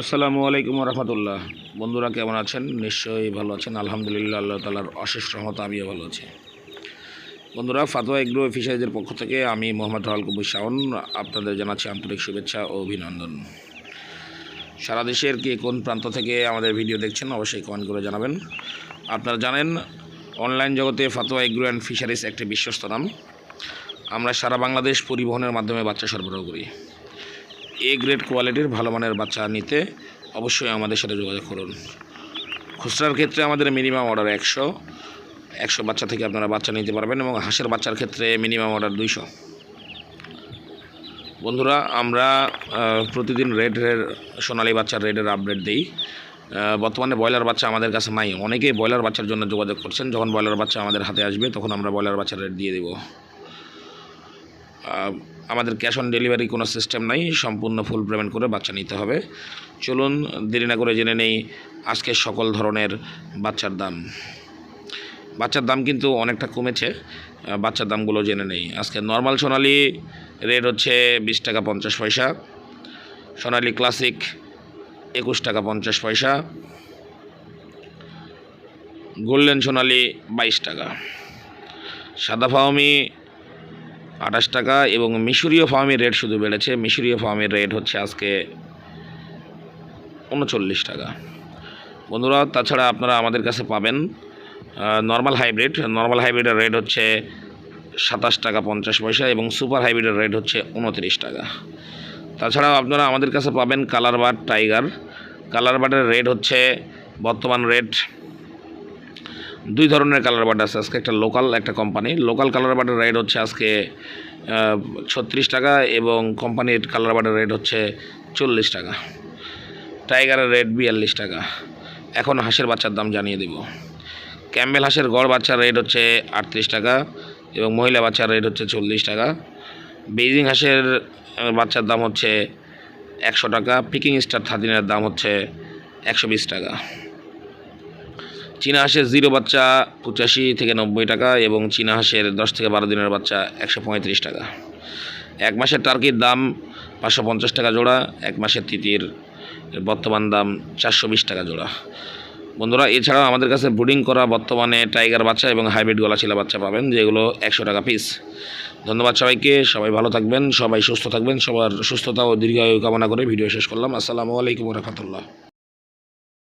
আসসালামু আলাইকুম রহমতুল্লাহ। বন্ধুরা কেমন আছেন? নিশ্চয়ই ভালো আছেন। আলহামদুলিল্লাহ, আল্লাহ তালার অশেষ রহমত আমিও ভালো আছি। বন্ধুরা, ফাতোয়া এগ্রো ফিশারিজের পক্ষ থেকে আমি মোহাম্মদ রাহুল কবির শাওন আপনাদের জানাচ্ছি আন্তরিক শুভেচ্ছা ও অভিনন্দন। সারা দেশের কে কোন প্রান্ত থেকে আমাদের ভিডিও দেখছেন অবশ্যই কমেন্ট করে জানাবেন। আপনারা জানেন, অনলাইন জগতে ফাতোয়া এগ্রো অ্যান্ড ফিশারিজ একটি বিশ্বস্ত নাম। আমরা সারা বাংলাদেশ পরিবহনের মাধ্যমে বাচ্চা সরবরাহ করি। এ গ্রেড কোয়ালিটির ভালো মানের বাচ্চা নিতে অবশ্যই আমাদের সাথে যোগাযোগ করুন। খুচরার ক্ষেত্রে আমাদের মিনিমাম অর্ডার একশো। একশো বাচ্চা থেকে আপনারা বাচ্চা নিতে পারবেন এবং হাঁসের বাচ্চার ক্ষেত্রে মিনিমাম অর্ডার দুইশো। বন্ধুরা, আমরা প্রতিদিন রেডের সোনালি বাচ্চার রেডের আপডেট দিই। বর্তমানে ব্রয়লার বাচ্চা আমাদের কাছে নাই। অনেকেই ব্রয়লার বাচ্চার জন্য যোগাযোগ করছেন। যখন ব্রয়লার বাচ্চা আমাদের হাতে আসবে, তখন আমরা ব্রয়লার বাচ্চার রেট দিয়ে দেবো। আমাদের ক্যাশ অন ডেলিভারি কোনো সিস্টেম নাই, সম্পূর্ণ ফুল পেমেন্ট করে বাচ্চা নিতে হবে। চলুন, দেরি না করে জেনে নেই আজকে সকল ধরনের বাচ্চার দাম। বাচ্চার দাম কিন্তু অনেকটা কমেছে বাচ্চার দামগুলো জেনে নেই। আজকে নর্মাল সোনালি রেট হচ্ছে বিশ টাকা পঞ্চাশ পয়সা, সোনালি ক্লাসিক একুশ টাকা পঞ্চাশ পয়সা গোল্ডেন সোনালি বাইশ টাকা। সাদা ফাওমি আঠাশ টাকা এবং মিশরীয় ফার্মের রেট শুধু বেড়েছে। মিশরীয় ফার্মের রেট হচ্ছে আজকে উনচল্লিশ টাকা। বন্ধুরা, তাছাড়া আপনারা আমাদের কাছে পাবেন নর্মাল হাইব্রিড নর্মাল হাইব্রিডের রেট হচ্ছে সাতাশ টাকা পঞ্চাশ পয়সা এবং সুপার হাইব্রিডের রেট হচ্ছে উনত্রিশ টাকা। তাছাড়াও আপনারা আমাদের কাছে পাবেন কালার বার্ড টাইগার কালার বার্ডের রেট হচ্ছে বর্তমান রেট দুই ধরনের কালার বার্ড আছে। আজকে একটা লোকাল একটা কোম্পানি লোকাল কালার বার্ডের রেট হচ্ছে আজকে ছত্রিশ টাকা এবং কোম্পানির কালার বার্ডের রেট হচ্ছে চল্লিশ টাকা। টাইগারের রেট বিয়াল্লিশ টাকা। এখন হাঁসের বাচ্চার দাম জানিয়ে দেব। ক্যাম্বেল হাঁসের গড় বাচ্চার রেট হচ্ছে আটত্রিশ টাকা এবং মহিলা বাচ্চার রেট হচ্ছে চল্লিশ টাকা। বেইজিং হাঁসের বাচ্চার দাম হচ্ছে একশো টাকা। পিকিং স্টার থার্টিনের দাম হচ্ছে একশো বিশ টাকা। চীনা হাঁসের জিরো বাচ্চা পঁচাশি থেকে নব্বই টাকা এবং চীনা হাঁসের দশ থেকে বারো দিনের বাচ্চা একশো পঁয়ত্রিশ টাকা। এক মাসের টার্কির দাম পাঁচশো পঞ্চাশ টাকা জোড়া, এক মাসের তিতির বর্তমান দাম চারশো বিশ টাকা জোড়া। বন্ধুরা, এছাড়াও আমাদের কাছে ব্রুডিং করা বর্তমানে টাইগার বাচ্চা এবং হাইব্রিড গলাচিলা বাচ্চা পাবেন, যেগুলো একশো টাকা পিস। ধন্যবাদ সবাইকে, সবাই ভালো থাকবেন, সবাই সুস্থ থাকবেন, সবার সুস্থতা ও দীর্ঘায়ু কামনা করে ভিডিও শেষ করলাম। আসসালামু আলাইকুম রহমতুল্লাহ।